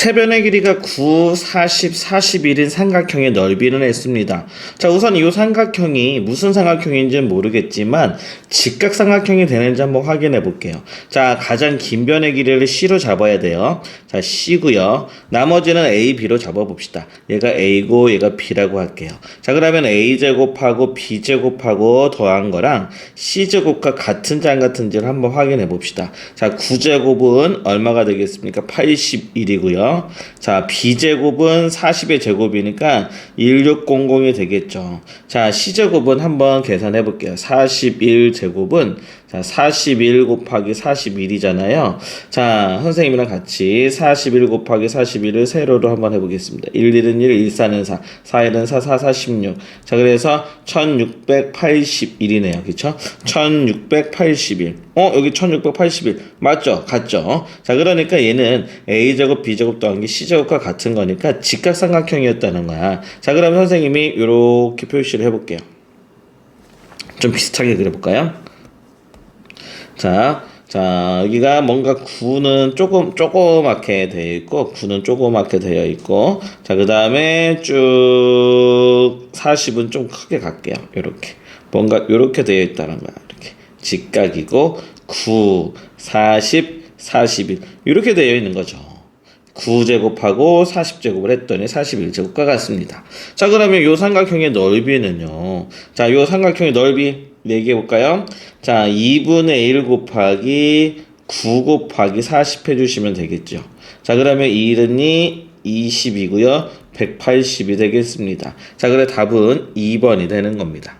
세변의 길이가 9, 40, 41인 삼각형의 넓이는 했습니다. 자, 우선 이 삼각형이 무슨 삼각형인지는 모르겠지만 직각 삼각형이 되는지 한번 확인해 볼게요. 자, 가장 긴 변의 길이를 C로 잡아야 돼요. 자, C고요. 나머지는 A, B로 잡아 봅시다. 얘가 A고 얘가 B라고 할게요. 자, 그러면 A제곱하고 B제곱하고 더한 거랑 C제곱과 같은지 안 같은지를 한번 확인해 봅시다. 자, 9 제곱은 얼마가 되겠습니까? 81이고요. well 자, B제곱은 40의 제곱이니까 1600이 되겠죠. 자, C제곱은 한번 계산해 볼게요. 41제곱은 자, 41 곱하기 41이잖아요. 자, 선생님이랑 같이 41 곱하기 41을 세로로 한번 해보겠습니다. 1, 1은 1, 1, 4는 4, 4, 1은 4, 4, 4, 16. 자, 그래서 1681이네요. 그쵸? 1681. 어, 여기 1681. 맞죠? 같죠? 자, 그러니까 얘는 A제곱, B제곱 더한 게 C 제곱과 같은 거니까 직각삼각형이었다는 거야. 자, 그러면 선생님이 이렇게 표시를 해볼게요. 좀 비슷하게 그려볼까요? 자, 자, 여기가 뭔가 9는 조금, 조그맣게 되어 있고, 9는 조그맣게 되어 있고, 자, 그 다음에 쭉 40은 좀 크게 갈게요. 요렇게. 뭔가 요렇게 되어 있다는 거야. 이렇게. 직각이고, 9, 40, 41. 이렇게 되어 있는 거죠. 9제곱하고 40제곱을 했더니 41제곱과 같습니다. 자, 그러면 요 삼각형의 넓이는요. 자, 요 삼각형의 넓이 얘기해 볼까요? 자, 2분의 1 곱하기 9 곱하기 40 해주시면 되겠죠. 자, 그러면 1은이 20이고요. 180이 되겠습니다. 자, 그래 답은 2번이 되는 겁니다.